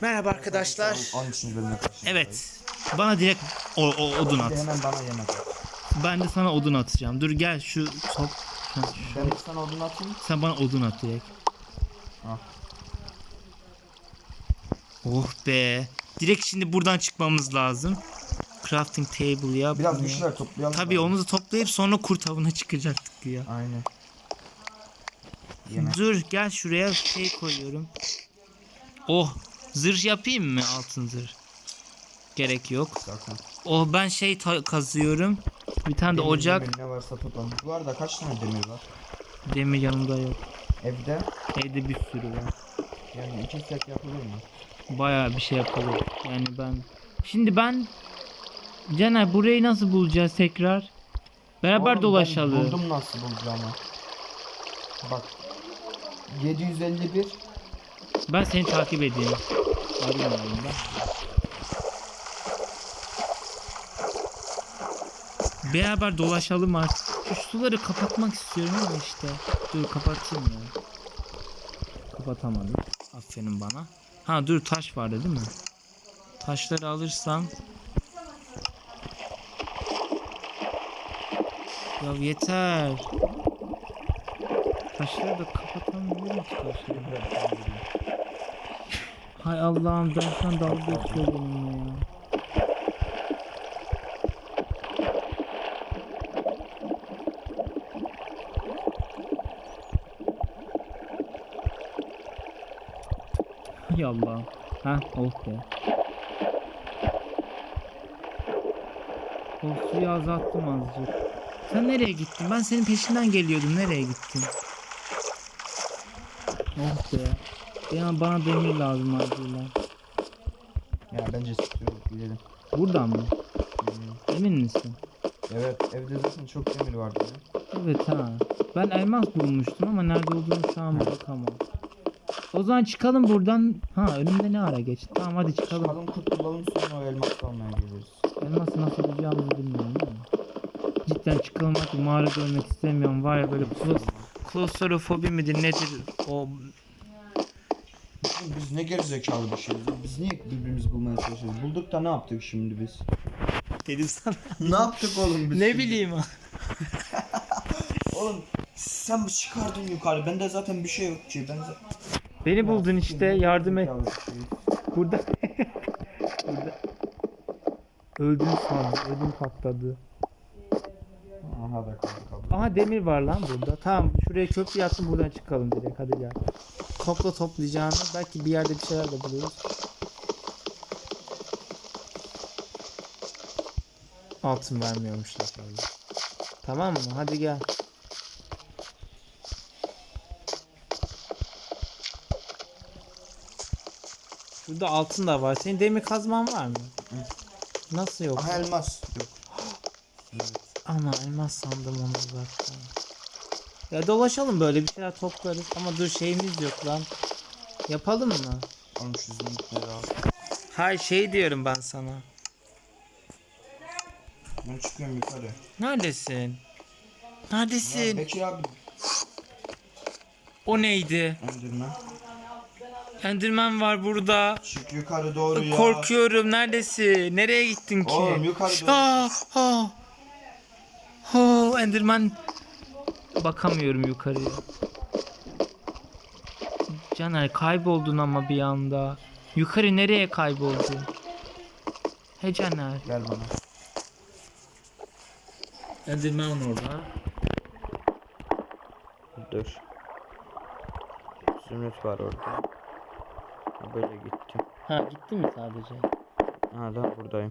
Merhaba arkadaşlar. 13. bölüme karşı. Evet. Bana direkt o, o odun at. Hemen bana yemek at. Ben de sana odun atacağım. Dur gel şu top. Ben de sana odun atayım. Sen bana odun at direkt. Al. Oh be. Direkt şimdi buradan çıkmamız lazım. Crafting table ya. Biraz bu bir ne? şeyler toplayalım. Tabii onu da toplayıp sonra kurt avına çıkacaktık ya. Aynen. Yemek. Dur gel şuraya şey koyuyorum. Oh zırh yapayım mı altın zırh? Gerek yok. Zaten. Oh ben şey kazıyorum. Bir tane de Demir, ocak. demir ne varsa toplam. Bu arada kaç tane demir var? Demir yanımda yok. Evde Evde bir sürü var. yani iki set yapılır mı? Bayağı bir şey yapalım. Yani ben şimdi ben Caner burayı nasıl bulacağız tekrar? Beraber Oğlum, dolaşalım. Buldum nasıl bulacağımı. Bak. 751 Ben seni takip edeyim. Arıyorum ben. Beraber dolaşalım artık. Şu suları kapatmak istiyorum ama işte. Dur kapatayım ya. Kapatamadım. Aferin bana. Ha dur taş vardı değil mi? Taşları alırsam. Ya yeter. Taşları da kapatamıyorum ki taşları. Hay Allah'ım ben şu an dalga geçiyor benimle ya. Hay Allah'ım. Ha oh be. Oh suyu azalttım azıcık. Sen nereye gittin? Ben senin peşinden geliyordum. Nereye gittin? Oh be. Ya bana demir lazım acilen. Ya bence istiyorum gidelim. Buradan mı? Hmm. Emin misin? Evet evde zaten çok demir vardı. ya. Evet ha. Ben elmas bulmuştum ama nerede olduğunu şu an bakamam. O zaman çıkalım buradan. Ha önümde ne ara geçti. Tamam hadi çıkalım. Çıkalım kurtulalım sonra o elmas almaya geliriz. Elması nasıl bulacağımızı bilmiyorum ama. Cidden çıkalım artık mağara görmek istemiyorum. Var ya böyle klos, klostrofobi midir nedir o Biz ne gerizekalı bir şeyiz. ya. Biz niye birbirimizi bulmaya çalışıyoruz? Bulduk da ne yaptık şimdi biz? dedim sana. ne yaptık oğlum biz? ne şimdi? bileyim ha. Oğlum sen çıkardın yukarı. Bende zaten bir şey yok ki. Ben zaten... Beni buldun işte yardım et. Şeyiz. Burada. Burada. Öldüm sandım. Ödüm patladı. Aha da kaldı. Aha demir var lan burada. Tamam şuraya köprü yaptım buradan çıkalım direkt. Hadi gel. Topla toplayacağını belki bir yerde bir şeyler de buluruz. Altın vermiyormuşlar tabii. Tamam mı? Hadi gel. Şurada altın da var. Senin demir kazman var mı? Nasıl yok? Aha elmas. Yok. Ama elmas sandım onu uzaktan. Ya dolaşalım böyle bir şeyler toplarız ama dur şeyimiz yok lan. Yapalım mı? Şu zümrütleri al. Hayır şey diyorum ben sana. Ben çıkıyorum yukarı. Neredesin? Ya Neredesin? Bekir abi. O neydi? Endirme. Enderman var burada. Çık yukarı doğru ya. Korkuyorum. Neredesin? Nereye gittin ki? Oğlum yukarı doğru. Ah, ah. Oh, Enderman. Bakamıyorum yukarıya. Caner kayboldun ama bir anda. Yukarı nereye kayboldun? He Caner. Gel bana. Enderman orada. Dur. Zümrüt var orada. Ha, Böyle gittim. Ha gitti mi sadece? Ha da buradayım.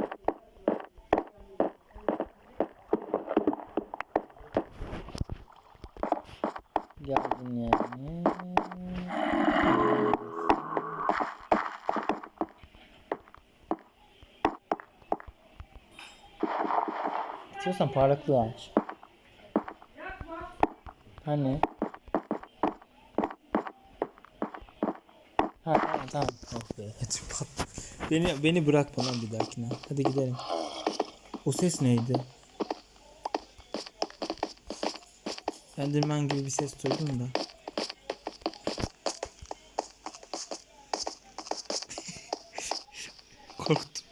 Geldin yani. İstiyorsan parlaklığı aç. Hani? Ha tamam tamam. Oh be. patladı. Beni, beni bırakma lan bir dahakine. Hadi gidelim. O ses neydi? Enderman gibi bir ses duydum da. Korktum.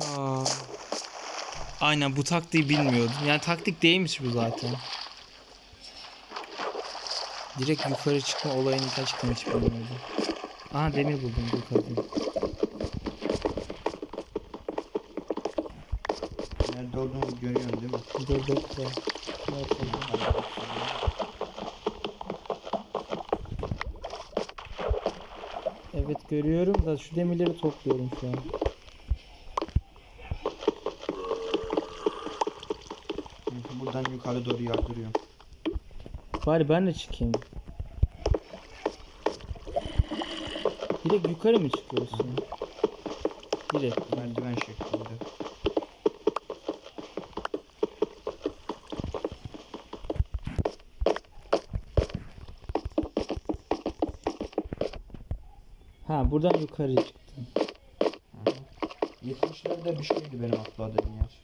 Aa. Aynen bu taktiği bilmiyordum. Yani taktik değilmiş bu zaten. Direkt yukarı çıkma olayını kaç hiç bilmiyordum. Aha demir buldum bu kadın. Olduğunu görüyorsun değil mi? Dur bekle. Evet görüyorum da şu demirleri topluyorum şu an. Buradan yukarı doğru yardırıyorum. Bari ben de çıkayım. Direkt yukarı mı çıkıyorsun? Direkt. Merdiven şeklinde. Ha buradan yukarı çıktım. 70'lerde bir şeydi benim atladığım yer.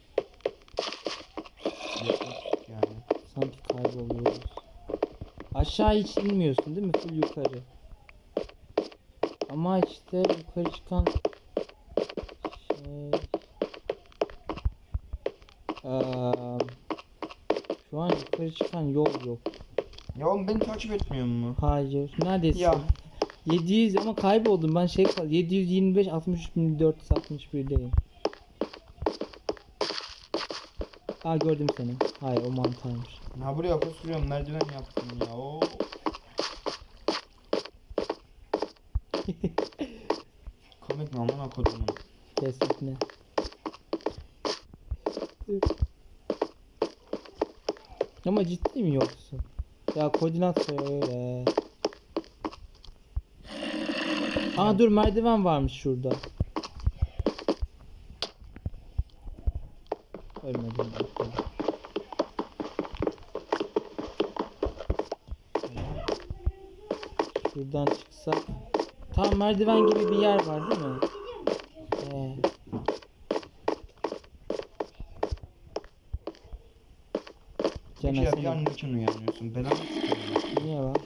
Yani. Sanki kayboluyoruz. Aşağı hiç inmiyorsun değil mi? Full yukarı. Ama işte yukarı çıkan şey... Eee, şu an yukarı çıkan yol yok. Ya oğlum beni takip etmiyor mu? Hayır. Neredesin? Ya. 700 ama kayboldum. Ben şey kal 725 63 461'deyim. Aa gördüm seni. Hayır o mantarmış. Ha buraya kusuruyorum merdiven yaptım ya. Oo. Komik mi amına kodumun? Kestik ne? Ama ciddi mi yoksun? Ya koordinat söyle. Aa dur merdiven varmış şurada. Ölmedim. Şuradan çıksak. Tam merdiven gibi bir yer var değil mi? Ee. Ya bir an için uyanıyorsun. Belanı niye var?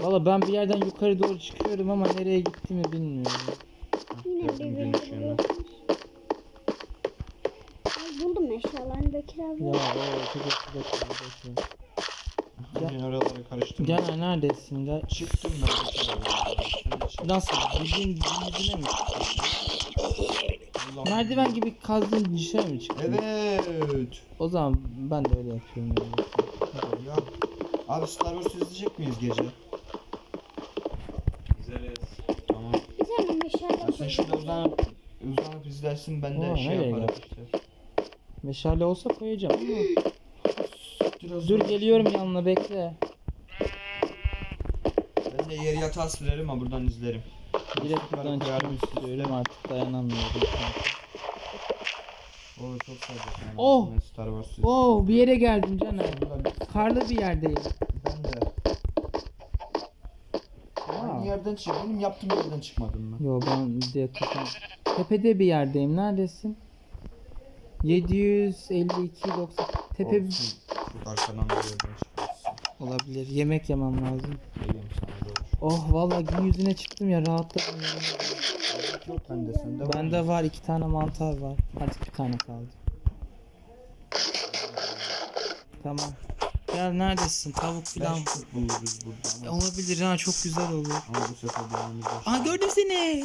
Valla ben bir yerden yukarı doğru çıkıyorum ama nereye gittiğimi bilmiyorum. Yine birbirini buluyorsunuz. Ay buldum eşyalarını Bekir abi. Ya o çok eski bakıyorum. Karıştırdım. Neredesin? Gel. Çıktım ben. Nasıl? Bildiğin yüzüne mi çıktın? Merdiven gibi kazdın dışarı mı çıktın? Evet. O zaman ben de öyle yapıyorum. Yani. Ya. Abi Star Wars izleyecek miyiz gece? Tamam. Bir tane meşale Ya sen şurada uzanıp, uzanıp izlersin ben de Oo, şey nereye yaparım işte. Meşale olsa koyacağım ama. Biraz Dur geliyorum yanına bekle. Ben de yer yatağı silerim ama buradan izlerim. Direkt buradan çıkmak istiyorum artık dayanamıyorum. Oo çok. Yani. Oh! Star Wars. Oo bir yere geldim Caner. Karlı bir yerdeyim. Ben de. Aynı yerden çık. Benim yaptığım yerden çıkmadım mı? Yo ben kafam. Tepede bir yerdeyim. Neredesin? 752 90. Tepe Olsun. Şu arkadan bir yerden olabilir. Yemek yemem lazım. Geleyim sana doğru. Oh vallahi gün yüzüne çıktım ya rahatladım. Yemek yok bende sende var. Bende mı? var iki tane mantar var. Artık bir tane kaldı. Tamam. Gel neredesin? Tavuk filan. Buluruz burada ama, Olabilir ha çok güzel olur. ama bu sefer bir var. Aa gördüm seni.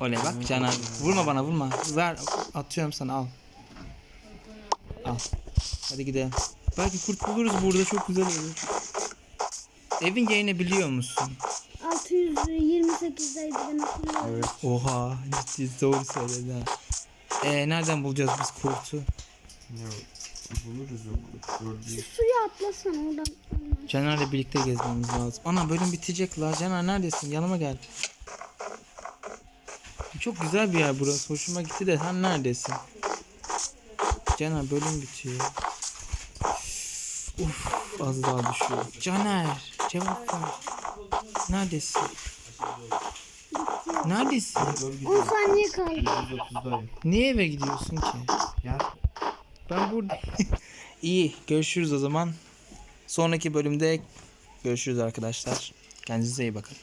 Oley bak Can abi. Vurma bana vurma. Ver atıyorum sana al. Al. Hadi gidelim. Belki kurt buluruz burada çok güzel olur. Evin yerini biliyor musun? 628'deydi ben hatırlıyorum. Evet. Oha ciddi doğru söyledin ha. Ee, nereden bulacağız biz kurtu? Ya, buluruz o. Gördüğü. Suya atlasana oradan. Caner'le birlikte gezmemiz lazım. Ana bölüm bitecek la. Caner neredesin? Yanıma gel. Çok güzel bir yer burası. Hoşuma gitti de sen neredesin? Caner bölüm bitiyor. Uf az daha düşüyor. Caner cevap ver. Neredesin? Neredesin? Doğru 10 gidiyor. saniye kaldı. 130'dayım. Niye eve gidiyorsun ki? Ya Ben burada. İyi görüşürüz o zaman. Sonraki bölümde görüşürüz arkadaşlar. Kendinize iyi bakın.